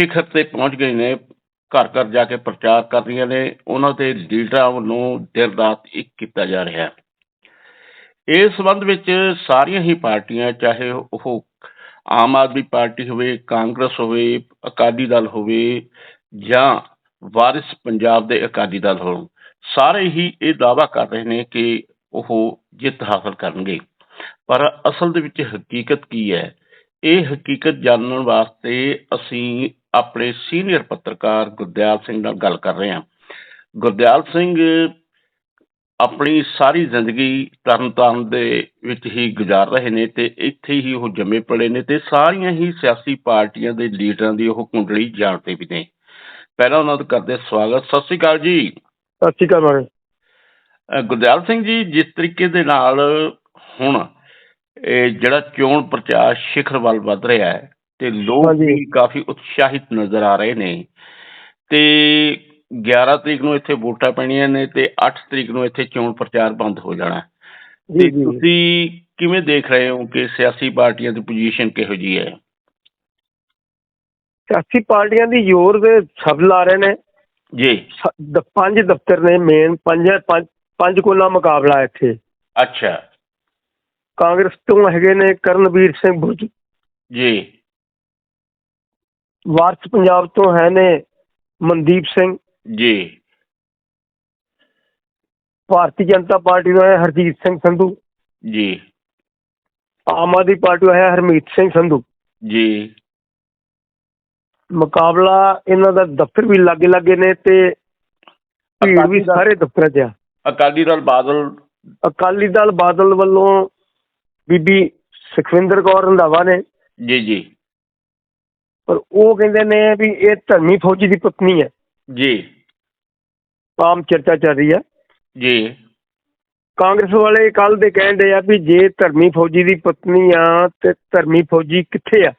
ਸਿਖਰ ਤੇ ਪਹੁੰਚ ਗਏ ਨੇ, ਘਰ ਘਰ ਜਾ ਕੇ ਪ੍ਰਚਾਰ ਕਰ ਰਹੀਆਂ ਨੇ, ਉਹਨਾਂ ਦੇ ਲੀਡਰਾਂ ਵੱਲੋਂ ਦਿਨ ਰਾਤ ਇੱਕ ਕੀਤਾ ਜਾ ਰਿਹਾ। ਹੈ ਇਸ ਸੰਬੰਧ ਵਿੱਚ ਸਾਰੀਆਂ ਹੀ ਪਾਰਟੀਆਂ, ਚਾਹੇ ਉਹ ਆਮ ਆਦਮੀ ਪਾਰਟੀ ਹੋਵੇ, ਕਾਂਗਰਸ ਹੋਵੇ, ਅਕਾਲੀ ਦਲ ਹੋਵੇ ਜਾਂ ਵਾਰਿਸ ਪੰਜਾਬ ਦੇ ਅਕਾਲੀ ਦਲ ਹੋਣ, ਸਾਰੇ ਹੀ ਇਹ ਦਾਅਵਾ ਕਰ ਰਹੇ ਨੇ ਕਿ ਉਹ ਜਿੱਤ ਹਾਸਲ ਕਰਨਗੇ। ਪਰ ਅਸਲ ਦੇ ਵਿੱਚ ਹਕੀਕਤ ਕੀ ਹੈ? ਇਹ ਹਕੀਕਤ ਜਾਣਨ ਵਾਸਤੇ ਅਸੀਂ ਆਪਣੇ ਸੀਨੀਅਰ ਪੱਤਰਕਾਰ ਗੁਰਦਿਆਲ ਸਿੰਘ ਨਾਲ ਗੱਲ ਕਰ ਰਹੇ ਹਾਂ। ਗੁਰਦਿਆਲ ਸਿੰਘ ਆਪਣੀ ਸਾਰੀ ਜ਼ਿੰਦਗੀ ਤਰਨਤਾਰਨ ਦੇ ਵਿੱਚ ਹੀ ਗੁਜ਼ਾਰ ਰਹੇ ਨੇ ਤੇ ਇੱਥੇ ਹੀ ਉਹ ਜੰਮੇ ਪਲੇ ਨੇ ਤੇ ਸਾਰੀਆਂ ਹੀ ਸਿਆਸੀ ਪਾਰਟੀਆਂ ਦੇ ਲੀਡਰਾਂ ਦੀ ਉਹ ਕੁੰਡਲੀ ਜਾਣਦੇ ਵੀ ਨੇ। ਪਹਿਲਾਂ ਉਹਨਾਂ ਦਾ ਕਰਦੇ ਸਵਾਗਤ। ਸਤਿ ਸ਼੍ਰੀ ਅਕਾਲ ਜੀ। ਸਤਿ ਸ਼੍ਰੀ ਅਕਾਲ ਅਹ ਗੁਰਦਿਆਲ ਸਿੰਘ ਜੀ ਜਿਸ ਤਰੀਕੇ ਦੇ ਨਾਲ ਹੁਣ ਇਹ ਜਿਹੜਾ ਚੋਣ ਪ੍ਰਚਾਰ ਸਿਖਰ ਵੱਲ ਵੱਧ ਰਿਹਾ ਹੈ ਤੇ ਲੋਕ। ਵੀ ਕਾਫੀ ਉਤਸ਼ਾਹਿਤ ਨਜ਼ਰ ਆ ਰਹੇ ਨੇ। ਤੇ 11 ਤਰੀਕ ਨੂੰ ਇੱਥੇ ਵੋਟਾਂ ਪੈਣੀਆਂ ਨੇ ਤੇ 8 ਤਰੀਕ ਨੂੰ ਇੱਥੇ ਚੋਣ ਪ੍ਰਚਾਰ ਬੰਦ ਹੋ ਜਾਣਾ। ਹੈ। ਜੀ ਤੇ ਤੁਸੀਂ ਕਿਵੇਂ ਦੇਖ ਰਹੇ ਹੋ ਕਿ ਸਿਆਸੀ ਪਾਰਟੀਆਂ ਦੀ ਪੋਜੀਸ਼ਨ ਕਿਹੋ ਜੀ ਹੈ? ਸਿਆਸੀ ਪਾਰਟੀਆਂ ਦੀ ਜ਼ੋਰ ਦੇ ਸਭ ਲਾ ਰਹੇ ਨੇ। ਜੀ। ਪੰਜ ਦਫ਼ਤਰ ਨੇ ਮੇਨ ਪੰਜ ਪੰਜ ਕੋਲਾ ਮੁਕਾਬਲਾ ਇੱਥੇ। ਅੱਛਾ। ਕਾਂਗਰਸ ਤੋਂ ਹੈਗੇ ਨੇ ਕਰਨਵੀਰ ਸਿੰਘ ਬੁਰਜ ਜੀ। ਵਾਰਸ ਪੰਜਾਬ ਤੋਂ ਹੈ ਨੇ ਮਨਦੀਪ ਸਿੰਘ। ਜੀ। ਭਾਰਤੀ ਜਨਤਾ ਪਾਰਟੀ ਤੋਂ ਹੈ ਹਰਜੀਤ ਸਿੰਘ ਸੰਧੂ। ਜੀ। ਆਮ ਆਦਮੀ ਪਾਰਟੀ ਤੋਂ ਹੈ ਹਰਮੀਤ ਸਿੰਘ ਸੰਧੂ। ਜੀ। ਮੁਕਾਬਲਾ ਇਹਨਾਂ ਦਾ ਦਫ਼ਤਰ ਵੀ ਲਾਗੇ ਲਾਗੇ ਨੇ ਤੇ ਭੀੜ ਵੀ ਸਾਰੇ ਦਫ਼ਤਰਾਂ 'ਚ ਆ। ਅਕਾਲੀ ਦਲ ਬਾਦਲ ਅਕਾਲੀ ਦਲ ਬਾਦਲ ਵੱਲੋਂ ਬੀਬੀ ਸੁਖਵਿੰਦਰ ਕੌਰ ਰੰਧਾਵਾ ਨੇ ਜੀ ਜੀ। ਪਰ ਉਹ ਕਹਿੰਦੇ ਨੇ ਵੀ ਇਹ ਧਰਮੀ ਫੌਜੀ ਦੀ ਪਤਨੀ ਹੈ। ਜੀ। ਆਮ ਚਰਚਾ ਚੱਲ ਰਹੀ ਹੈ। ਜੀ। ਕਾਂਗਰਸ ਵਾਲੇ ਕੱਲ ਦੇ ਕਹਿੰਦੇ ਆ ਵੀ ਜੇ ਧਰਮੀ ਫੌਜੀ ਦੀ ਪਤਨੀ ਆ ਤੇ ਧਰਮੀ ਫੌਜੀ ਕਿੱਥੇ ਆ?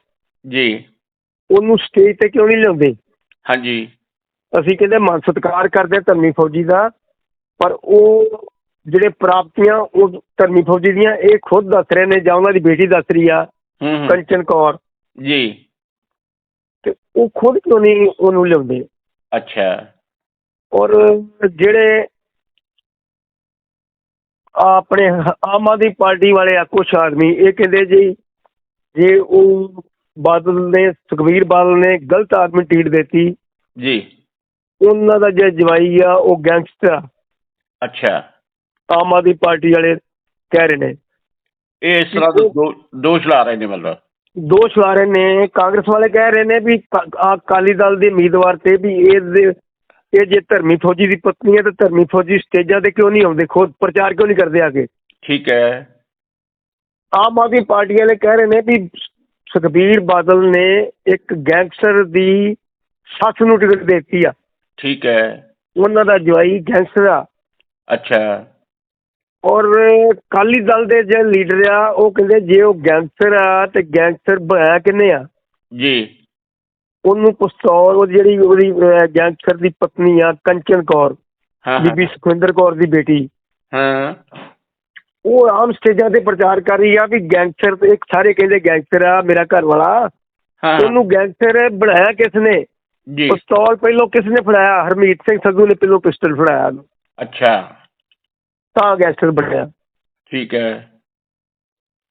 ਜੀ। ਉਹਨੂੰ ਸਟੇਜ ਤੇ ਕਿਉਂ ਨਹੀਂ ਲਿਆਉਂਦੇ? ਹਾਂਜੀ। ਅਸੀਂ ਕਹਿੰਦੇ ਮਾਨ ਸਤਿਕਾਰ ਕਰਦੇ ਧਰਮੀ ਫੌਜੀ ਦਾ ਪਰ ਉਹ ਜਿਹੜੇ ਪ੍ਰਾਪਤੀਆਂ ਉਹ ਧਰਮੀ ਫੌਜੀ ਦੀਆਂ ਇਹ ਖੁਦ ਦੱਸ ਰਹੇ ਨੇ ਜਾਂ ਉਹਨਾਂ ਦੀ ਬੇਟੀ ਦੱਸ ਰਹੀ ਆ। ਕੰਚਨ ਕੌਰ। ਜੀ। ਤੇ ਉਹ ਖੁਦ ਕਿਉਂ ਨਹੀਂ ਉਹਨੂੰ ਲਿਆਉਂਦੇ? ਅੱਛਾ। ਔਰ ਜਿਹੜੇ ਆਪਣੇ ਆਮ ਆਦਮੀ ਪਾਰਟੀ ਵਾਲੇ ਆ ਕੁਛ ਆਦਮੀ ਇਹ ਕਹਿੰਦੇ ਜੀ ਜੇ ਉਹ ਬਾਦਲ ਨੇ ਸੁਖਵੀਰ ਬਾਦਲ ਨੇ ਗਲਤ ਆਦਮੀ ਟੀਟ ਦਿੱਤੀ ਜੀ। ਉਹਨਾਂ ਦਾ ਜੇ ਜਵਾਈ ਆ ਉਹ ਗੈਂਗਸਟਰ ਆ। ਅੱਛਾ। ਆਮ ਆਦਮੀ ਪਾਰਟੀ ਵਾਲੇ ਕਹਿ ਰਹੇ ਨੇ। ਇਹ ਇਸ ਤਰ੍ਹਾਂ ਦੇ ਦੋ- ਦੋਸ਼ ਲਾ ਰਹੇ ਨੇ ਮਤਲਬ। ਦੋਸ਼ ਲਾ ਰਹੇ ਨੇ ਕਾਂਗਰਸ ਵਾਲੇ ਕਹਿ ਰਹੇ ਨੇ ਵੀ ਅਕਾਲੀ ਦਲ ਦੇ ਉਮੀਦਵਾਰ ਤੇ ਵੀ ਇਹ ਇਹ ਜੇ ਧਰਮੀ ਫੌਜੀ ਦੀ ਪਤਨੀ ਹੈ ਤੇ ਧਰਮੀ ਫੌਜੀ ਸਟੇਜਾਂ ਤੇ ਕਿਉਂ ਨਹੀਂ ਆਉਂਦੇ? ਖੁਦ ਪ੍ਰਚਾਰ ਕਿਉਂ ਨਹੀਂ ਕਰਦੇ ਆ ਕੇ ਠੀਕ ਹੈ। ਆਮ ਆਦਮੀ ਪਾਰਟੀ ਵਾਲੇ ਕਹਿ ਰਹੇ ਨੇ ਵੀ ਸੁਖਬੀਰ ਬਾਦਲ ਨੇ ਇੱਕ ਗੈਂਗਸਟਰ ਦੀ ਸੱਸ ਨੂੰ ਟਿਕਟ ਦਿੱਤੀ ਆ। ਠੀਕ ਹੈ। ਉਹਨਾਂ ਦਾ ਜਵਾਈ ਗੈਂਗਸਟਰ ਆ। ਅੱਛਾ। ਔਰ ਕਾਲੀ ਦਲ ਦੇ ਜਿਹੜੇ ਲੀਡਰ ਆ ਉਹ ਕਹਿੰਦੇ ਜੇ ਉਹ ਗੈਂਗਸਟਰ ਆ ਤੇ ਗੈਂਗਸਟਰ ਬਣਾਇਆ ਕਿੰਨੇ ਆ? ਜੀ। ਉਹਨੂੰ ਪਿਸਤੌਲ ਉਹ ਜਿਹੜੀ ਉਹਦੀ ਅਹ, ਗੈਂਗਸਟਰ ਦੀ ਪਤਨੀ ਆ ਕੰਚਨ ਕੌਰ ਹਾਂ ਹਾਂ। ਬੀਬੀ ਸੁਖਵਿੰਦਰ ਕੌਰ ਦੀ ਬੇਟੀ। ਹਾਂ। ਉਹ ਆਮ ਸਟੇਜਾਂ ਤੇ ਪ੍ਰਚਾਰ ਕਰ ਰਹੀ ਆ ਵੀ ਗੈਂਗਸਟਰ ਤੇ ਇੱਕ ਸਾਰੇ ਕਹਿੰਦੇ ਗੈਂਗਸਟਰ ਆ ਮੇਰਾ ਘਰ ਵਾਲਾ ਹਾਂ। ਉਹਨੂੰ ਗੈਂਗਸਟਰ ਬਣਾਇਆ ਕਿਸ ਨੇ? ਜੀ। ਪਿਸਤੌਲ ਪਹਿਲੋਂ ਕਿਸ ਨੇ ਫੜਾਇਆ? ਹਰਮੀਤ ਸਿੰਘ ਸੰਧੂ ਨੇ ਪਹਿਲੋਂ ਪਿਸਟਲ ਫੜਾਇਆ ਅੱਛਾ। ਤਾਂ ਗੈਂਗਸਟਰ ਬਣਿਆ। ਠੀਕ ਹੈ।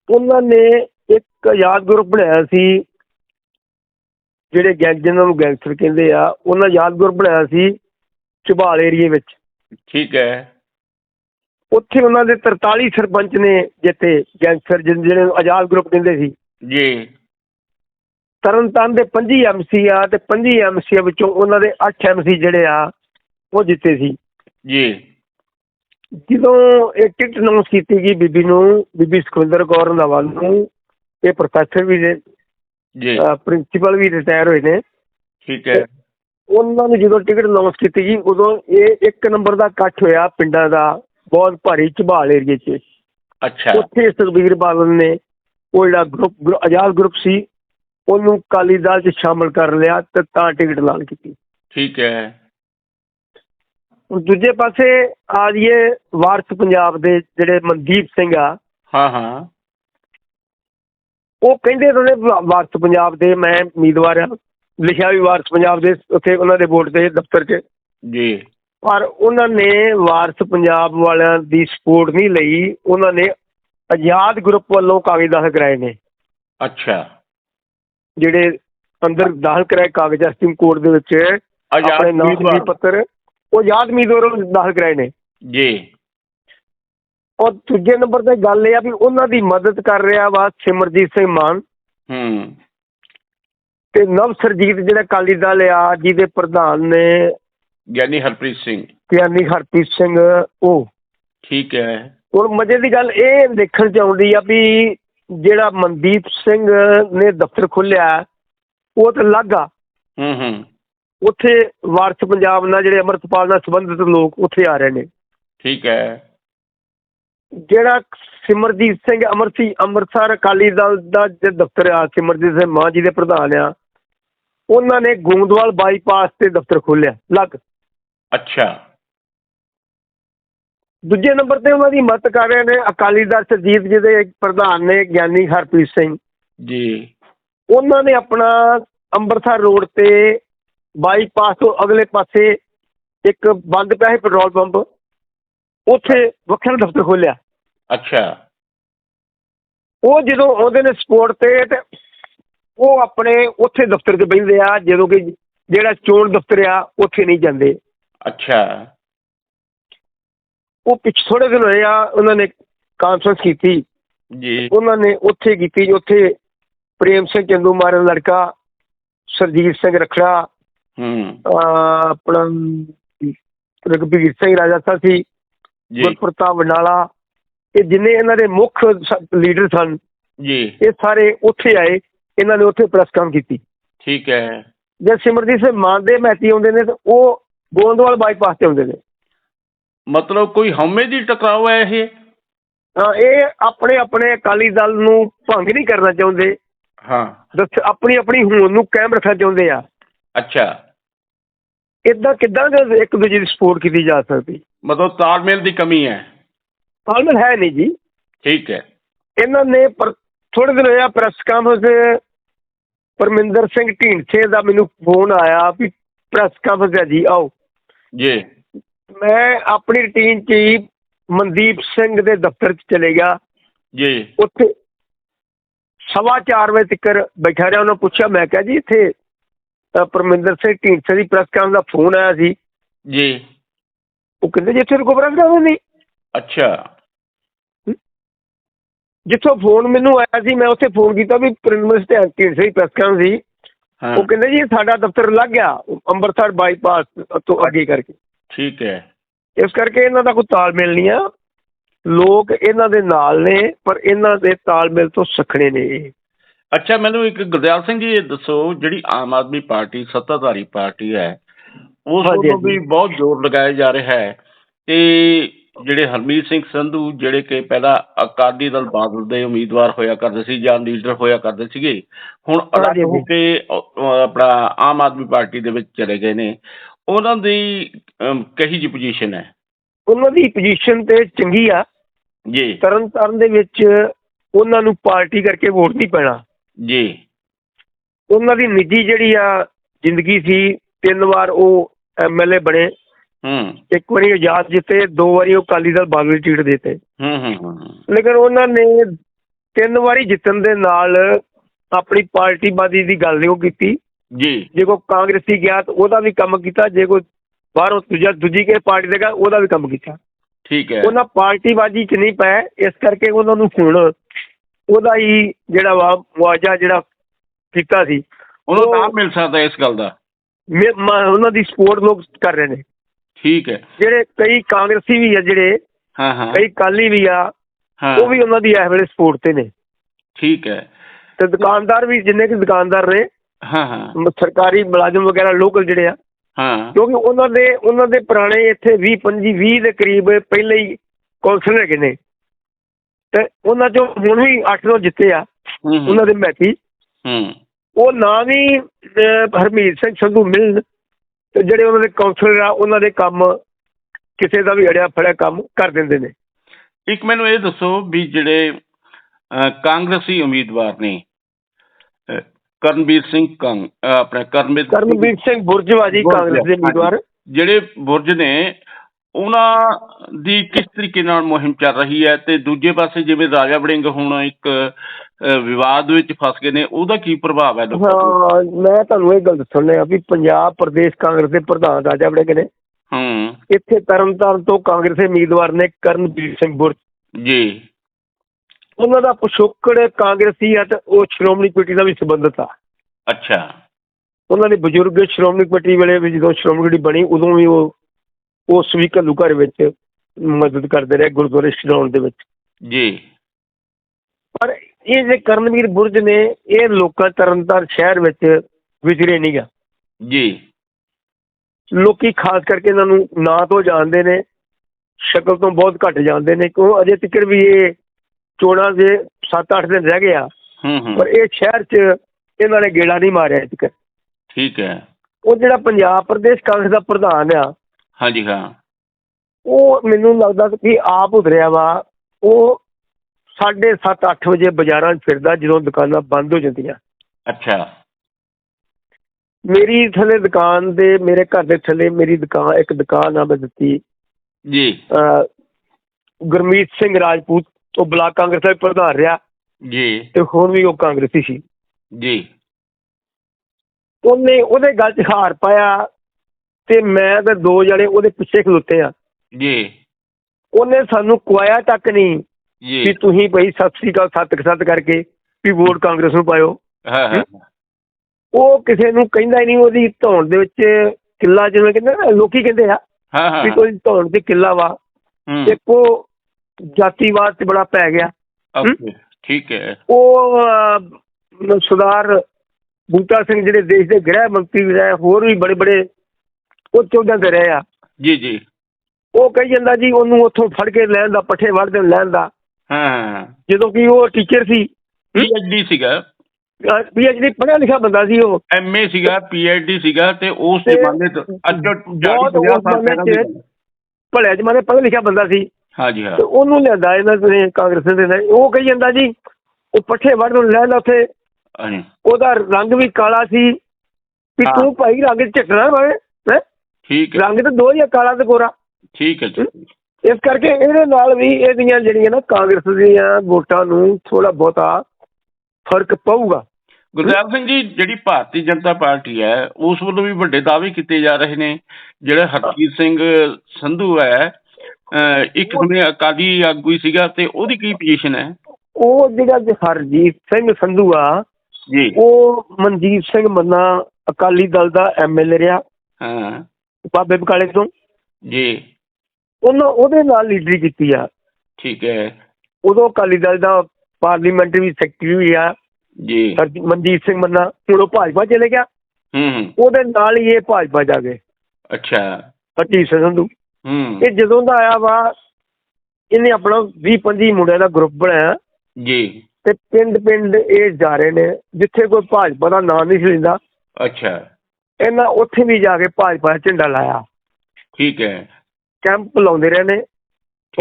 ਉਹਨਾਂ ਨੇ ਇੱਕ ਆਜ਼ਾਦ ਗਰੁੱਪ ਬਣਾਇਆ ਸੀ ਜਿਹੜੇ ਗੈਂਗ ਜਿਹਨਾਂ ਨੂੰ ਗੈਂਗਸਟਰ ਕਹਿੰਦੇ ਆ ਉਹਨਾਂ ਆਜ਼ਾਦ ਗਰੁੱਪ ਬਣਾਇਆ ਸੀ ਝਬਾਲ ਏਰੀਏ ਵਿੱਚ। ਠੀਕ ਹੈ। ਉੱਥੇ ਉਹਨਾਂ ਦੇ 43 ਸਰਪੰਚ ਨੇ ਜਿੱਥੇ ਗੈਂਗਸਟਰ ਜਿਨ- ਜਿਹੜੇ ਆਜ਼ਾਦ ਗਰੁੱਪ ਕਹਿੰਦੇ ਸੀ। ਜੀ। ਤਰਨਤਾਰਨ ਦੇ 25 ਐਮਸੀ ਆ ਤੇ 25 ਐਮਸੀ ਵਿੱਚੋਂ ਉਹਨਾਂ ਦੇ 8 ਐਮਸੀ ਜਿਹੜੇ ਆ ਉਹ ਜਿੱਤੇ ਸੀ। ਜੀ। ਜਦੋਂ ਇਹ ਟਿਕਟ ਅਨਾਉਂਸ ਕੀਤੀ ਗਈ ਬੀਬੀ ਨੂੰ ਬੀਬੀ ਸੁਖਵਿੰਦਰ ਕੌਰ ਰੰਧਾਵਾ ਨੂੰ ਇਹ ਪ੍ਰੋਫੈਸਰ ਵੀ ਨੇ ਜੀ। ਪ੍ਰਿੰਸੀਪਲ ਵੀ ਰਿਟਾਇਰ ਹੋਏ ਨੇ। ਠੀਕ ਹੈ। ਉਹਨਾਂ ਨੂੰ ਜਦੋਂ ਟਿਕਟ ਅਨਾਉਂਸ ਕੀਤੀ ਗਈ ਉਦੋਂ ਇਹ ਇੱਕ ਨੰਬਰ ਦਾ ਇਕੱਠ ਹੋਇਆ ਪਿੰਡਾਂ ਦਾ ਬਹੁਤ ਭਾਰੀ ਝਬਾਲ ਏਰੀਏ 'ਚ। ਅੱਛਾ। ਉੱਥੇ ਸੁਖਬੀਰ ਬਾਦਲ ਨੇ ਉਹ ਜਿਹੜਾ ਗਰੁੱਪ ਗਰੁ- ਆਜ਼ਾਦ ਗਰੁੱਪ ਸੀ ਉਹਨੂੰ ਕਾਲੀ ਦਲ 'ਚ ਸ਼ਾਮਲ ਕਰ ਲਿਆ ਤੇ ਤਾਂ ਟਿਕਟ ਐਲਾਨ ਕੀਤੀ। ਠੀਕ ਹੈ। ਦੂਜੇ ਪਾਸੇ ਆ ਜਾਈਏ ਵਾਰਸ ਪੰਜਾਬ ਦੇ ਜਿਹੜੇ ਮਨਦੀਪ ਸਿੰਘ ਆ। ਹਾਂ ਹਾਂ। ਉਹ ਕਹਿੰਦੇ ਰਹੇ ਵਾਰਸ ਪੰਜਾਬ ਦੇ ਮੈਂ ਉਮੀਦਵਾਰ ਆ। ਲਿਖਿਆ ਵੀ ਵਾਰਸ ਪੰਜਾਬ ਦੇ ਉੱਥੇ ਉਹਨਾਂ ਦੇ ਬੋਰਡ ਤੇ ਦਫ਼ਤਰ 'ਚ। ਜੀ। ਪਰ ਉਹਨਾਂ ਨੇ ਵਾਰਸ ਪੰਜਾਬ ਵਾਲਿਆਂ ਦੀ ਸਪੋਰਟ ਨਹੀਂ ਲਈ। ਉਹਨਾਂ ਨੇ ਆਜ਼ਾਦ ਗਰੁੱਪ ਵੱਲੋਂ ਕਾਗਜ਼ ਦਾਖਲ ਕਰਾਏ ਨੇ। ਅੱਛਾ। ਜਿਹੜੇ ਅੰਦਰ ਦਾਖਲ ਕਰਾਏ ਕਾਗਜ਼ ਸੁਪਰੀਮ ਕੋਰਟ ਦੇ ਵਿੱਚ ਆਪਣੇ ਨਾਮਜ਼ਦਗੀ ਉਮੀਦਵਾਰ। ਪੱਤਰ। ਉਹ ਆਜ਼ਾਦ ਉਮੀਦਵਾਰਾਂ ਨੂੰ ਦਾਖਲ ਕਰਾਏ ਨੇ। ਜੀ। ਔਰ ਦੂਜੇ ਨੰਬਰ ਤੇ ਗੱਲ ਇਹ ਆ ਵੀ ਉਹਨਾਂ ਦੀ ਮਦਦ ਕਰ ਰਿਹਾ ਵਾ ਸਿਮਰਜੀਤ ਸਿੰਘ ਮਾਨ। ਹੂੰ। ਤੇ ਨਵ ਸਰਜੀਤ ਜਿਹੜਾ ਅਕਾਲੀ ਦਲ ਆ ਜਿਹਦੇ ਪ੍ਰਧਾਨ ਨੇ ਗਿਆਨੀ ਹਰਪ੍ਰੀਤ ਸਿੰਘ। ਗਿਆਨੀ ਹਰਪ੍ਰੀਤ ਸਿੰਘ ਉਹ। ਠੀਕ ਹੈ। ਹੁਣ ਮਜ਼ੇ ਦੀ ਗੱਲ ਇਹ ਦੇਖਣ ਚ ਆਉਂਦੀ ਆ ਵੀ ਜਿਹੜਾ ਮਨਦੀਪ ਸਿੰਘ ਨੇ ਦਫ਼ਤਰ ਖੋਲ੍ਹਿਆ ਉਹ ਤਾਂ ਲੱਗਾ ਹੂੰ ਹੂੰ। ਉੱਥੇ ਵਾਰਸ ਪੰਜਾਬ ਨਾਲ ਜਿਹੜੇ ਅਮਰਤਪਾਲ ਨਾਲ ਸੰਬੰਧਿਤ ਲੋਕ ਉੱਥੇ ਆ ਰਹੇ ਨੇ। ਠੀਕ ਹੈ। ਜਿਹੜਾ ਸਿਮਰਜੀਤ ਸਿੰਘ ਅਮਰਸੀ ਅੰਮ੍ਰਿਤਸਰ ਅਕਾਲੀ ਦਲ ਦਾ ਜੇ ਦਫ਼ਤਰ ਆ ਸਿਮਰਜੀਤ ਸਿੰਘ ਮਾਂ ਜੀ ਦੇ ਪ੍ਰਧਾਨ ਆ ਉਹਨਾਂ ਨੇ ਗੋਂਦਵਾਲ ਬਾਈਪਾਸ ਤੇ ਦਫ਼ਤਰ ਖੋਲ੍ਹਿਆ ਲੱਗ। ਅੱਛਾ। ਦੂਜੇ ਨੰਬਰ ਤੇ ਉਹਨਾਂ ਦੀ ਮਦਦ ਕਰ ਰਹੇ ਨੇ ਅਕਾਲੀ ਦਲ ਸਰਜੀਤ ਜੀ ਦੇ ਪ੍ਰਧਾਨ ਨੇ ਗਿਆਨੀ ਹਰਪ੍ਰੀਤ ਸਿੰਘ। ਜੀ। ਉਹਨਾਂ ਨੇ ਆਪਣਾ ਅੰਮ੍ਰਿਤਸਰ ਰੋਡ ਤੇ ਬਾਈਪਾਸ ਤੋਂ ਅਗਲੇ ਪਾਸੇ ਇੱਕ ਬੰਦ ਪਿਆ ਸੀ ਪੈਟਰੋਲ ਪੰਪ। ਉੱਥੇ ਵੱਖਰਾ ਦਫ਼ਤਰ ਖੋਲ੍ਹਿਆ। ਅੱਛਾ। ਉਹ ਜਦੋਂ ਆਉਂਦੇ ਨੇ ਸਪੋਰਟ ਤੇ ਤੇ ਉਹ ਆਪਣੇ ਉੱਥੇ ਦਫ਼ਤਰ 'ਚ ਬਹਿੰਦੇ ਆ ਜਦੋਂ ਕਿ ਜਿਹੜਾ ਚੋਣ ਦਫ਼ਤਰ ਆ ਉੱਥੇ ਨਹੀਂ ਜਾਂਦੇ। ਅੱਛਾ। ਉਹ ਪਿੱਛੇ ਥੋੜੇ ਦਿਨ ਹੋਏ ਆ ਉਹਨਾਂ ਨੇ ਕਾਨਫਰੰਸ ਕੀਤੀ। ਜੀ। ਉਹਨਾਂ ਨੇ ਉੱਥੇ ਕੀਤੀ ਉੱਥੇ ਪ੍ਰੇਮ ਸਿੰਘ ਚੰਦੂ ਮਾਰਨ ਲੜਕਾ ਸਰਜੀਤ ਸਿੰਘ ਰਖੜਾ ਹੂੰ। ਅਹ ਆਪਣਾ ਰਘਬੀਰ ਸਿੰਘ ਰਾਜਾ ਸੀ ਜੀ। ਗੁਰਪ੍ਰਤਾਪ ਵਡਾਲਾ ਇਹ ਜਿੰਨੇ ਇਹਨਾਂ ਦੇ ਮੁੱਖ ਲੀਡਰ ਸਨ ਜੀ। ਇਹ ਸਾਰੇ ਉੱਥੇ ਆਏ ਇਹਨਾਂ ਨੇ ਉੱਥੇ ਪ੍ਰੈਸ ਕਾਮ ਕੀਤੀ। ਠੀਕ ਹੈ। ਜਦ ਸਿਮਰਜੀਤ ਸਿੰਘ ਮਾਨ ਦੇ ਮਹਿਤੀ ਆਉਂਦੇ ਨੇ ਤਾਂ ਉਹ ਗੋਂਦਵਾਲ ਬਾਈਪਾਸ ਤੇ ਆਉਂਦੇ ਨੇ। ਮਤਲਬ ਕੋਈ ਹਉਮੈ ਦੀ ਟਕਰਾਓ ਹੈ ਇਹ? ਇਹ ਆਪਣੇ ਆਪਣੇ ਅਕਾਲੀ ਦਲ ਨੂੰ ਭੰਗ ਨਹੀਂ ਕਰਨਾ ਚਾਹੁੰਦੇ। ਹਾਂ। ਦੱਸ ਆਪਣੀ ਆਪਣੀ ਹੋਂਦ ਨੂੰ ਕਾਇਮ ਰੱਖਣਾ ਚਾਹੁੰਦੇ ਆ। ਅੱਛਾ। ਇਦਾਂ ਕਿਦਾਂ ਇੱਕ ਦੂਜੇ ਦੀ ਸਪੋਰਟ ਕੀਤੀ ਜਾ ਸਕਦੀ? ਮਤਲਬ ਤਾਲਮੇਲ ਦੀ ਕਮੀ ਹੈ। ਤਾਲਮੇਲ ਹੈ ਨਹੀਂ ਜੀ। ਠੀਕ ਹੈ। ਇਹਨਾਂ ਨੇ ਪਰ ਥੋੜੇ ਦਿਨ ਹੋਇਆ ਪ੍ਰੈਸ ਕਾਨਫਰੰਸ ਪਰਮਿੰਦਰ ਸਿੰਘ ਢੀਂਡਸੇ ਦਾ ਮੈਨੂੰ ਫੋਨ ਆਇਆ ਵੀ ਪ੍ਰੈਸ ਕਾਨਫਰੰਸ ਹੈ ਜੀ ਆਓ। ਜੀ। ਮੈਂ ਆਪਣੀ ਰੁਟੀਨ 'ਚ ਹੀ ਮਨਦੀਪ ਸਿੰਘ ਦੇ ਦਫ਼ਤਰ 'ਚ ਚਲੇ ਗਿਆ। ਜੀ। ਉੱਥੇ ਸਵਾ ਚਾਰ ਵਜੇ ਤੱਕ ਬੈਠਾ ਰਿਹਾ ਉਹਨਾਂ ਪੁੱਛਿਆ ਮੈਂ ਕਿਹਾ ਜੀ ਇੱਥੇ ਪਰਮਿੰਦਰ ਸਿੰਘ ਢੀਂਡਸੇ ਦੀ ਪ੍ਰੈਸ ਕਾਨਫਰੰਸ ਦਾ ਫੋਨ ਆਇਆ ਸੀ। ਜੀ। ਉਹ ਕਹਿੰਦੇ ਜੀ ਇੱਥੇ ਰੁਕੋ ਪ੍ਰੈਸ ਕਾਨਫਰੰਸ ਨਹੀਂ ਅੱਛਾ। ਜਿੱਥੋਂ ਫੋਨ ਮੈਨੂੰ ਆਇਆ ਸੀ ਮੈਂ ਉੱਥੇ ਫੋਨ ਕੀਤਾ ਵੀ ਪਰਮਿੰਦਰ ਸਿੰਘ ਢੀਂਡਸੇ ਦੀ ਪ੍ਰੈਸ ਕਾਨਫਰੰਸ ਸੀ। ਉਹ ਕਹਿੰਦੇ ਜੀ ਸਾਡਾ ਦਫ਼ਤਰ ਲੱਗ ਗਿਆ ਅੰਮ੍ਰਿਤਸਰ ਬਾਈਪਾਸ ਤੋਂ ਅੱਗੇ ਕਰਕੇ। ਠੀਕ ਹੈ। ਇਸ ਕਰਕੇ ਇਹਨਾਂ ਦਾ ਕੋਈ ਤਾਲਮੇਲ ਨਹੀਂ ਆ। ਲੋਕ ਇਹਨਾਂ ਦੇ ਨਾਲ ਨੇ ਪਰ ਇਹਨਾਂ ਦੇ ਤਾਲਮੇਲ ਤੋਂ ਸਖਣੇ ਨੇ। ਅੱਛਾ ਮੈਨੂੰ ਇੱਕ ਗੁਰਦਿਆਲ ਸਿੰਘ ਜੀ ਇਹ ਦੱਸੋ ਜਿਹੜੀ ਆਮ ਆਦਮੀ ਪਾਰਟੀ ਸੱਤਾਧਾਰੀ ਪਾਰਟੀ ਹੈ ਉਸ ਵੱਲੋਂ ਵੀ ਬਹੁਤ ਜ਼ੋਰ ਲਗਾਇਆ ਜਾ ਰਿਹਾ ਹੈ ਤੇ ਜਿਹੜੇ ਹਰਮੀਤ ਸਿੰਘ ਸੰਧੂ ਜਿਹੜੇ ਕਿ ਪਹਿਲਾਂ ਅਕਾਲੀ ਦਲ ਬਾਦਲ ਦੇ ਉਮੀਦਵਾਰ ਹੋਇਆ ਕਰਦੇ ਸੀ ਜਾਂ ਲੀਡਰ ਹੋਇਆ ਕਰਦੇ ਸੀਗੇ ਹੁਣ ਅਲੱਗ ਹੋ। ਕੇ ਆਪਣਾ ਆਮ ਆਦਮੀ ਪਾਰਟੀ ਦੇ ਵਿੱਚ ਚਲੇ ਗਏ ਨੇ। ਉਹਨਾਂ ਦੀ ਕਹੀ ਜੀ ਪੋਜੀਸ਼ਨ ਹੈ? ਉਹਨਾਂ ਦੀ ਪੋਜੀਸ਼ਨ ਤੇ ਚੰਗੀ ਆ। ਜੀ। ਤਰਨ ਤਾਰਨ ਦੇ ਵਿੱਚ ਉਹਨਾਂ ਨੂੰ ਪਾਰਟੀ ਕਰਕੇ ਵੋਟ ਨਹੀਂ ਪੈਣਾ। ਜੀ। ਉਹਨਾਂ ਦੀ ਨਿੱਜੀ ਜਿਹੜੀ ਆ ਜ਼ਿੰਦਗੀ ਸੀ ਤਿੰਨ ਵਾਰ ਉਹ ਐਮਐਲਏ ਬਣੇ। ਹੂੰ। ਇੱਕ ਵਾਰੀ ਆਜ਼ਾਦ ਜਿੱਤੇ ਦੋ ਵਾਰੀ ਉਹ ਅਕਾਲੀ ਦਲ ਬਾਦਲ ਟੀਟ ਦਿੱਤੇ। ਹੂੰ ਹੂੰ ਹੂੰ ਲੇਕਿਨ ਉਹਨਾਂ ਨੇ ਤਿੰਨ ਵਾਰੀ ਜਿੱਤਣ ਦੇ ਨਾਲ ਆਪਣੀ ਪਾਰਟੀਬਾਜ਼ੀ ਦੀ ਗੱਲ ਨਹੀਂ ਉਹ ਕੀਤੀ। ਜੀ। ਜੇ ਕੋਈ ਕਾਂਗਰਸੀ ਗਿਆ ਤਾਂ ਉਹਦਾ ਵੀ ਕੰਮ ਕੀਤਾ ਜੇ ਕੋਈ ਬਾਹਰੋਂ ਦੂਜਾ ਦੂਜੀ ਕਿਸੇ ਪਾਰਟੀ ਦੇਗਾ ਉਹਦਾ ਵੀ ਕੰਮ ਕੀਤਾ। ਠੀਕ ਹੈ। ਉਹਨਾਂ ਪਾਰਟੀਬਾਜ਼ੀ 'ਚ ਨਹੀਂ ਪਏ ਇਸ ਕਰਕੇ ਉਹਨਾਂ ਨੂੰ ਹੁਣ ਉਹਦਾ ਹੀ ਜਿਹੜਾ ਵਾ ਮੁਆਵਜ਼ਾ ਜਿਹੜਾ ਕੀਤਾ ਸੀ। ਉਹਨਾਂ ਨਾਮ ਮਿਲ ਸਕਦਾ ਇਸ ਗੱਲ ਦਾ? ਮੇ- ਮ- ਉਹਨਾਂ ਦੀ ਸਪੋਰਟ ਲੋਕ ਕਰ ਰਹੇ ਨੇ। ਠੀਕ ਹੈ। ਜਿਹੜੇ ਕਈ ਕਾਂਗਰਸੀ ਵੀ ਆ ਜਿਹੜੇ ਹਾਂ ਹਾਂ। ਕਈ ਕਾਲੀ ਵੀ ਆ ਹਾਂ। ਉਹ ਵੀ ਉਹਨਾਂ ਦੀ ਇਸ ਵੇਲੇ ਸਪੋਰਟ ਤੇ ਨੇ। ਠੀਕ ਹੈ। ਤੇ ਦੁਕਾਨਦਾਰ ਵੀ ਜਿੰਨੇ ਕਿ ਦੁਕਾਨਦਾਰ ਨੇ ਹਾਂ ਹਾਂ। ਮ- ਸਰਕਾਰੀ ਮੁਲਾਜ਼ਮ ਵਗੈਰਾ ਲੋਕਲ ਜਿਹੜੇ ਆ ਹਾਂ। ਕਿਉਂਕਿ ਉਹਨਾਂ ਦੇ ਉਹਨਾਂ ਦੇ ਪੁਰਾਣੇ ਇੱਥੇ 20 25 20 ਦੇ ਕਰੀਬ ਪਹਿਲੇ ਹੀ ਕੌਂਸਲਰ ਹੈਗੇ ਨੇ। ਤੇ ਉਹਨਾਂ ਚੋਂ ਹੁਣ ਵੀ 8 ਜਿੱਤੇ ਆ ਉਹਨਾਂ ਦੇ ਹੂੰ। ਉਹ ਨਾ ਵੀ ਹਰਮੀਤ ਸਿੰਘ ਸੰਧੂ ਮਿਲਣ ਤੇ ਜਿਹੜੇ ਉਹਨਾਂ ਦੇ ਕੌਂਸਲਰ ਆ ਉਹਨਾਂ ਦੇ ਕੰਮ ਕਿਸੇ ਦਾ ਵੀ ਅੜਿਆ ਫੜਿਆ ਕੰਮ ਕਰ ਦਿੰਦੇ ਨੇ। ਇੱਕ ਮੈਨੂੰ ਇਹ ਦੱਸੋ ਵੀ ਜਿਹੜੇ ਕਾਂਗਰਸੀ ਉਮੀਦਵਾਰ ਨੇ ਕਰਨਵੀਰ ਸਿੰਘ ਕੰਗ ਆਪਣੇ ਕਰਨਵੀਰ ਕਰਨਵੀਰ ਸਿੰਘ ਬੁਰਜਵਾ ਜੀ ਕਾਂਗਰਸ ਦੇ। ਉਮੀਦਵਾਰ। ਜਿਹੜੇ ਬੁਰਜ ਨੇ ਉਹਨਾਂ ਦੀ ਕਿਸ ਤਰੀਕੇ ਨਾਲ ਮੁਹਿੰਮ ਚੱਲ ਰਹੀ ਹੈ ਤੇ ਦੂਜੇ ਪਾਸੇ ਜਿਵੇਂ ਰਾਜਾ ਵੜਿੰਗ ਹੁਣ ਇੱਕ ਵਿਵਾਦ ਵਿੱਚ ਫਸ ਗਏ ਨੇ ਉਹਦਾ ਕੀ ਪ੍ਰਭਾਵ ਹੈ ਲੋਕਾਂ ਤੇ? ਹਾਂ ਮੈਂ ਤੁਹਾਨੂੰ ਇਹ ਗੱਲ ਦੱਸਣ ਲਿਆ ਵੀ ਪੰਜਾਬ ਪ੍ਰਦੇਸ਼ ਕਾਂਗਰਸ ਦੇ ਪ੍ਰਧਾਨ ਰਾਜਾ ਵੜਿੰਗ ਨੇ। ਹੂੰ। ਇੱਥੇ ਤਰਨਤਾਰਨ ਤੋਂ ਕਾਂਗਰਸੀ ਉਮੀਦਵਾਰ ਨੇ ਕਰਨਵੀਰ ਸਿੰਘ ਬੁਰਜ। ਜੀ। ਉਹਨਾਂ ਦਾ ਪਿਛੋਕੜ ਕਾਂਗਰਸੀ ਹੈ ਤੇ ਉਹ ਸ਼੍ਰੋਮਣੀ ਕਮੇਟੀ ਨਾਲ ਵੀ ਸੰਬੰਧਿਤ ਆ। ਅੱਛਾ। ਉਹਨਾਂ ਦੇ ਬਜ਼ੁਰਗ ਸ਼੍ਰੋਮਣੀ ਕਮੇਟੀ ਵੇਲੇ ਵੀ ਜਦੋਂ ਸ਼੍ਰੋਮਣੀ ਕਮੇਟੀ ਬਣੀ ਉਦੋਂ ਵੀ ਉਹ ਉਸ ਵੀ ਘੱਲੂ ਘਰ ਵਿੱਚ ਮਦਦ ਕਰਦੇ ਰਹੇ ਗੁਰਦੁਆਰੇ ਛਡਾਉਣ ਦੇ ਵਿੱਚ। ਜੀ। ਪਰ ਇਹ ਜੇ ਕਰਨਵੀਰ ਬੁਰਜ ਨੇ ਇਹ ਲੋਕਾਂ ਤਰਨਤਾਰਨ ਸ਼ਹਿਰ ਵਿੱਚ ਵਿਚਰੇ ਨਹੀਂ ਜੀ। ਲੋਕੀ ਖਾਸ ਕਰਕੇ ਇਹਨਾਂ ਨੂੰ ਨਾਂ ਤੋਂ ਜਾਣਦੇ ਨੇ ਸ਼ਕਲ ਤੋਂ ਬਹੁਤ ਘੱਟ ਜਾਣਦੇ ਨੇ ਕਿਉਂ ਅਜੇ ਤੱਕ ਵੀ ਇਹ ਚੋਣਾਂ ਦੇ 7-8 ਦਿਨ ਰਹਿ ਗਏ ਆ ਹੂੰ ਹੂੰ। ਪਰ ਇਹ ਸ਼ਹਿਰ 'ਚ ਇਹਨਾਂ ਨੇ ਗੇੜਾ ਨਹੀਂ ਮਾਰਿਆ ਤੱਕ ਠੀਕ ਹੈ। ਉਹ ਜਿਹੜਾ ਪੰਜਾਬ ਪ੍ਰਦੇਸ਼ ਕਾਂਗਰਸ ਦਾ ਪ੍ਰਧਾਨ ਆ ਹਾਂਜੀ ਹਾਂ। ਉਹ ਮੈਨੂੰ ਲੱਗਦਾ ਕਿ ਆਪ ਉਧਰਿਆ ਵਾ। ਉਹ 7:30 ਅੱਠ ਵਜੇ ਬਾਜ਼ਾਰਾਂ 'ਚ ਫਿਰਦਾ ਜਦੋਂ ਦੁਕਾਨਾਂ ਬੰਦ ਹੋ ਜਾਂਦੀਆਂ। ਅੱਛਾ। ਮੇਰੀ ਥੱਲੇ ਦੁਕਾਨ ਦੇ ਮੇਰੇ ਘਰ ਦੇ ਥੱਲੇ ਮੇਰੀ ਦੁਕਾਨ ਇੱਕ ਦੁਕਾਨ ਆ ਮੈਂ ਦਿੱਤੀ। ਜੀ। ਗੁਰਮੀਤ ਸਿੰਘ ਰਾਜਪੂਤ ਉਹ ਬਲਾਕ ਕਾਂਗਰਸ ਦਾ ਵੀ ਪ੍ਰਧਾਨ ਰਿਹਾ। ਜੀ। ਤੇ ਹੁਣ ਵੀ ਉਹ ਕਾਂਗਰਸੀ ਸੀ। ਜੀ। ਉਹਨੇ ਉਹਦੇ ਗੱਲ 'ਚ ਹਾਰ ਪਾਇਆ। ਤੇ ਮੈਂ ਤੇ ਦੋ ਜਣੇ ਉਹਦੇ ਪਿੱਛੇ ਖਲੋਤੇ ਆ ਜੀ। ਉਹਨੇ ਸਾਨੂੰ ਕੁਆਇਆ ਤੱਕ ਨਹੀਂ ਜੀ। ਕਿ ਤੁਸੀਂ ਭਾਈ ਸਤਿ ਸ੍ਰੀ ਅਕਾਲ ਸੱਤ ਸੱਤ ਕਰਕੇ ਵੀ ਵੋਟ ਕਾਂਗਰਸ ਨੂੰ ਪਾਇਓ। ਹਾਂ ਹਾਂ ਉਹ ਕਿਸੇ ਨੂੰ ਕਹਿੰਦਾ ਹੀ ਨਹੀਂ ਉਹਦੀ ਧੌਣ ਦੇ ਵਿੱਚ ਕਿੱਲਾ ਜਿਵੇਂ ਕਹਿੰਦੇ ਨਾ ਲੋਕੀ ਕਹਿੰਦੇ ਆ ਹਾਂ ਹਾਂ ਵੀ ਕੋਈ ਧੌਣ ਤੇ ਕਿੱਲਾ ਵਾ। ਉਹ ਜਾਤੀਵਾਦ ਤੇ ਬੜਾ ਪੈ ਗਿਆ। ਓਕੇ ਠੀਕ ਹੈ। ਉਹ ਸਰਦਾਰ ਬੂਟਾ ਸਿੰਘ ਜਿਹੜੇ ਦੇਸ਼ ਦੇ ਗ੍ਰਹਿ ਮੰਤਰੀ ਰਹੇ ਹੋਰ ਵੀ ਬੜੇ ਬੜੇ ਉਹ ਚੌਧਾਂ ਤੇ ਰਹੇ ਆ। ਜੀ ਜੀ। ਉਹ ਕਹੀ ਜਾਂਦਾ ਜੀ ਉਹਨੂੰ ਉੱਥੋਂ ਫੜ ਕੇ ਲੈਣ ਦਾ ਪੱਠੇ ਵੜਦੇ ਲੈਣ ਦਾ। ਹਾਂ ਜਦੋਂ ਕਿ ਉਹ ਟੀਚਰ ਸੀ। ਪੀਐਚਡੀ ਸੀਗਾ। ਪੀਐਚਡੀ ਪੜ੍ਹਿਆ ਲਿਖਿਆ ਬੰਦਾ ਸੀ ਉਹ। ਐਮਏ ਸੀਗਾ ਪੀਐਚਡੀ ਸੀਗਾ ਤੇ ਉਸ ਜ਼ਮਾਨੇ ਤੋਂ ਅੱਜ ਤੋਂ ਬਹੁਤ 40 ਉਸ 50 ਸਾਲ। ਭਲੇ ਜਮਾਨੇ ਪੜ੍ਹਿਆ ਲਿਖਿਆ ਬੰਦਾ ਸੀ। ਹਾਂਜੀ ਹਾਂ। ਤੇ ਉਹਨੂੰ ਲਿਆਂਦਾ ਇਹਨਾਂ ਨੇ ਕਾਂਗਰਸ ਦੇ ਨੇ। ਉਹ ਕਹੀ ਜਾਂਦਾ ਜੀ ਉਹ ਪੱਠੇ ਵੜਨ ਨੂੰ ਲੈਣ ਉੱਥੇ। ਉਹਦਾ ਰੰਗ ਵੀ ਕਾਲਾ ਸੀ। ਹਾਂ। ਤੂੰ ਭਾਈ ਰੰਗ ਝਟਣਾ ਵਾ। ਹੈ ਠੀਕ ਹੈ। ਰੰਗ ਤਾਂ ਦੋ ਹੀ ਆ ਕਾਲਾ ਤੇ ਗੋਰਾ। ਠੀਕ ਹੈ ਜੀ। ਇਸ ਕਰਕੇ ਇਹਦੇ ਨਾਲ ਵੀ ਇਹਦੀਆਂ ਜਿਹੜੀਆਂ ਨਾ ਕਾਂਗਰਸ ਦੀਆਂ ਵੋਟਾਂ ਨੂੰ ਥੋੜਾ ਬਹੁਤਾ ਫ਼ਰਕ ਪਊਗਾ। ਗੁਰਦਿਆਲ ਸਿੰਘ ਜੀ ਜਿਹੜੀ ਭਾਰਤੀ ਜਨਤਾ ਪਾਰਟੀ ਹੈ ਉਸ ਵੱਲੋਂ ਵੀ ਵੱਡੇ ਦਾਅਵੇ ਕੀਤੇ ਜਾ ਰਹੇ ਨੇ। ਜਿਹੜਾ ਹਰਜੀਤ ਸਿੰਘ ਸੰਧੂ ਹੈ ਇੱਕ ਸਮੇਂ ਅਕਾਲੀ ਆਗੂ ਹੀ ਸੀਗਾ ਤੇ ਉਹਦੀ ਕੀ ਪੋਜੀਸ਼ਨ ਹੈ? ਉਹ ਜਿਹੜਾ ਹਰਜੀਤ ਸਿੰਘ ਸੰਧੂ ਆ ਜੀ। ਉਹ ਮਨਜੀਤ ਸਿੰਘ ਮੰਨਾ ਅਕਾਲੀ ਦਲ ਦਾ ਐਮਐਲਏ ਰਿਹਾ। ਹਾਂ। ਬਾਬੇ ਬਕਾਲੇ ਤੋਂ। ਜੀ। ਉਹਨਾਂ ਉਹਦੇ ਨਾਲ ਲੀਡਰੀ ਕੀਤੀ ਆ। ਠੀਕ ਹੈ। ਉਦੋਂ ਅਕਾਲੀ ਦਲ ਦਾ ਪਾਰਲੀਮੈਂਟਰੀ ਸੈਕਟਰੀ ਵੀ ਆ। ਜੀ। ਮਨਜੀਤ ਸਿੰਘ ਮੰਨਾ ਹੁਣ ਉਹ ਭਾਜਪਾ ਚਲੇ ਗਿਆ। ਹੂੰ ਉਹਦੇ ਨਾਲ ਹੀ ਇਹ ਭਾਜਪਾ ਜਾ ਗਏ। ਅੱਛਾ। ਹਰਜੀਤ ਸਿੰਘ ਸੰਧੂ। ਹੂੰ। ਇਹ ਜਦੋਂ ਦਾ ਆਇਆ ਵਾ ਇਹਨੇ ਆਪਣਾ 20 25 ਮੁੰਡਿਆਂ ਦਾ ਗਰੁੱਪ ਬਣਾਇਆ। ਜੀ। ਤੇ ਪਿੰਡ ਪਿੰਡ ਇਹ ਜਾ ਰਹੇ ਨੇ ਜਿੱਥੇ ਕੋਈ ਭਾਜਪਾ ਦਾ ਨਾਂ ਨਹੀਂ ਸੀ ਲੈਂਦਾ। ਅੱਛਾ। ਇਹਨਾਂ ਉੱਥੇ ਵੀ ਜਾ ਕੇ ਭਾਜਪਾ ਦਾ ਝੰਡਾ ਲਾਇਆ। ਠੀਕ ਹੈ। ਕੈਂਪ ਲਾਉਂਦੇ ਰਹੇ ਨੇ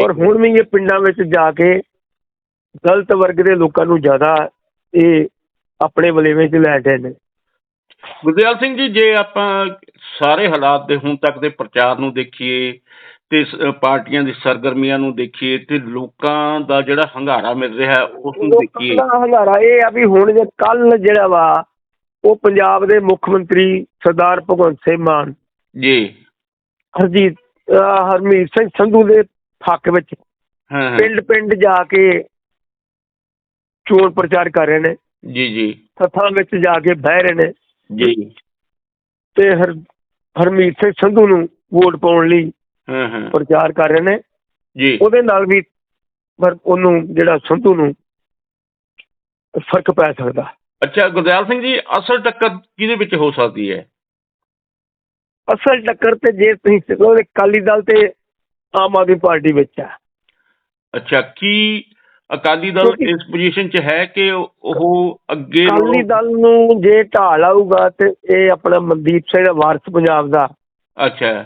ਔਰ ਹੁਣ ਵੀ ਇਹ ਪਿੰਡਾਂ ਵਿੱਚ ਜਾ ਕੇ ਦਲਿਤ ਵਰਗ ਦੇ ਲੋਕਾਂ ਨੂੰ ਜ਼ਿਆਦਾ ਇਹ ਆਪਣੇ ਵਲੇਵੇਂ 'ਚ ਲੈ ਗਏ ਨੇ। ਗੁਰਦਿਆਲ ਸਿੰਘ ਜੀ ਜੇ ਆਪਾਂ ਸਾਰੇ ਹਾਲਾਤ ਦੇ ਹੁਣ ਤੱਕ ਦੇ ਪ੍ਰਚਾਰ ਨੂੰ ਦੇਖੀਏ ਤੇ ਪਾਰਟੀਆਂ ਦੀ ਸਰਗਰਮੀਆਂ ਨੂੰ ਦੇਖੀਏ ਤੇ ਲੋਕਾਂ ਦਾ ਜਿਹੜਾ ਹੰਗਾਰਾ ਮਿਲ ਰਿਹਾ ਉਸ ਨੂੰ ਦੇਖੀਏ। ਹੰਗਾਰਾ ਇਹ ਆ ਵੀ ਹੁਣ ਜੇ ਕੱਲ ਜਿਹੜਾ ਵਾ ਉਹ ਪੰਜਾਬ ਦੇ ਮੁੱਖ ਮੰਤਰੀ ਸਰਦਾਰ ਭਗਵੰਤ ਸਿੰਘ ਮਾਨ ਜੀ। ਹਰਜੀਤ ਹਰਮੀਤ ਸਿੰਘ ਸੰਧੂ ਦੇ ਹੱਕ ਵਿੱਚ ਪਿੰਡ ਪਿੰਡ ਜਾ ਕੇ ਚੋਣ ਪ੍ਰਚਾਰ ਕਰ ਰਹੇ ਨੇ। ਜੀ ਜੀ। ਸੱਥਾਂ ਵਿੱਚ ਜਾ ਕੇ ਬਹਿ ਰਹੇ ਨੇ। ਜੀ। ਤੇ ਹਰ ਹਰਮੀਤ ਸਿੰਘ ਸੰਧੂ ਨੂੰ ਵੋਟ ਪਾਉਣ ਲਈ ਹਾਂ ਹਾਂ। ਪ੍ਰਚਾਰ ਕਰ ਰਹੇ ਨੇ। ਜੀ। ਉਹਦੇ ਨਾਲ ਵੀ ਪਰ ਉਹਨੂੰ ਜਿਹੜਾ ਸੰਧੂ ਨੂੰ ਫ਼ਰਕ ਪੈ ਸਕਦਾ। ਅੱਛਾ ਗੁਰਦਿਆਲ ਸਿੰਘ ਜੀ ਅਸਲ ਟੱਕਰ ਕਿਹਦੇ ਵਿੱਚ ਹੋ ਸਕਦੀ ਹੈ? ਅਸਲ ਟੱਕਰ ਤੇ ਜੇ ਤੁਸੀਂ ਸਿੱਖੋ ਅਕਾਲੀ ਦਲ ਤੇ ਆਮ ਆਦਮੀ ਪਾਰਟੀ ਵਿੱਚ ਆ। ਅੱਛਾ ਕੀ ਅਕਾਲੀ ਦਲ ਇਸ ਪੋਜੀਸ਼ਨ 'ਚ ਹੈ ਕਿ ਉਹ ਅੱਗੇ ਅਕਾਲੀ ਦਲ ਨੂੰ ਜੇ ਢਾਲ ਆਊਗਾ ਤੇ ਇਹ ਆਪਣਾ ਮਨਦੀਪ ਸਿੰਘ ਦਾ ਵਾਰਸ ਪੰਜਾਬ ਦਾ। ਅੱਛਾ।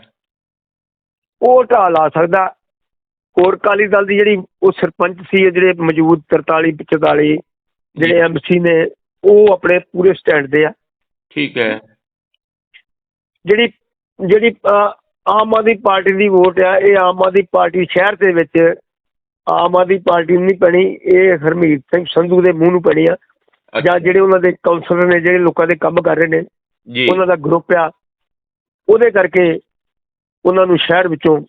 ਉਹ ਢਾਲ ਆ ਸਕਦਾ। ਹੋਰ ਅਕਾਲੀ ਦਲ ਦੀ ਜਿਹੜੀ ਉਹ ਸਰਪੰਚ ਸੀ ਜਿਹੜੇ ਮੌਜੂਦ 43 44 ਜਿਹੜੇ ਐਮਸੀ ਨੇ ਉਹ ਆਪਣੇ ਪੂਰੇ ਸਟੈਂਡ ਤੇ ਆ। ਠੀਕ ਹੈ। ਜਿਹੜੀ ਜਿਹੜੀ ਅਹ, ਆਮ ਆਦਮੀ ਪਾਰਟੀ ਦੀ ਵੋਟ ਆ ਇਹ ਆਮ ਆਦਮੀ ਪਾਰਟੀ ਸ਼ਹਿਰ ਦੇ ਵਿੱਚ ਆਮ ਆਦਮੀ ਪਾਰਟੀ ਨੂੰ ਨਹੀਂ ਪੈਣੀ ਇਹ ਹਰਮੀਤ ਸਿੰਘ ਸੰਧੂ ਦੇ ਮੂੰਹ ਨੂੰ ਪੈਣੀ ਆ। ਜਾਂ ਜਿਹੜੇ ਉਹਨਾਂ ਦੇ ਕਾਉਂਸਲਰ ਨੇ ਜਿਹੜੇ ਲੋਕਾਂ ਦੇ ਕੰਮ ਕਰ ਰਹੇ ਨੇ ਜੀ। ਉਹਨਾਂ ਦਾ ਗਰੁੱਪ ਆ। ਉਹਦੇ ਕਰਕੇ ਉਹਨਾਂ ਨੂੰ ਸ਼ਹਿਰ ਵਿੱਚੋਂ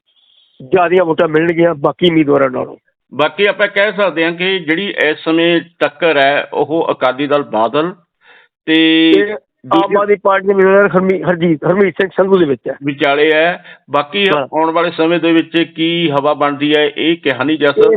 ਜ਼ਿਆਦੀਆਂ ਵੋਟਾਂ ਮਿਲਣਗੀਆਂ ਬਾਕੀ ਉਮੀਦਵਾਰਾਂ ਨਾਲੋਂ। ਬਾਕੀ ਆਪਾਂ ਕਹਿ ਸਕਦੇ ਹਾਂ ਕਿ ਜਿਹੜੀ ਇਸ ਸਮੇਂ ਟੱਕਰ ਹੈ ਉਹ ਅਕਾਲੀ ਦਲ ਬਾਦਲ ਤੇ ਆਮ ਆਦਮੀ ਪਾਰਟੀ ਦੇ ਹਰਮੀ- ਹਰਜੀਤ ਹਰਮੀਤ ਸਿੰਘ ਸੰਧੂ ਦੇ ਵਿੱਚ ਹੈ। ਵਿਚਾਲੇ ਹੈ। ਬਾਕੀ। ਆਉਣ ਵਾਲੇ ਸਮੇਂ ਦੇ ਵਿੱਚ ਕੀ ਹਵਾ ਬਣਦੀ ਹੈ ਇਹ ਕਿਹਾ ਨਹੀਂ ਜਾ ਸਕਦਾ।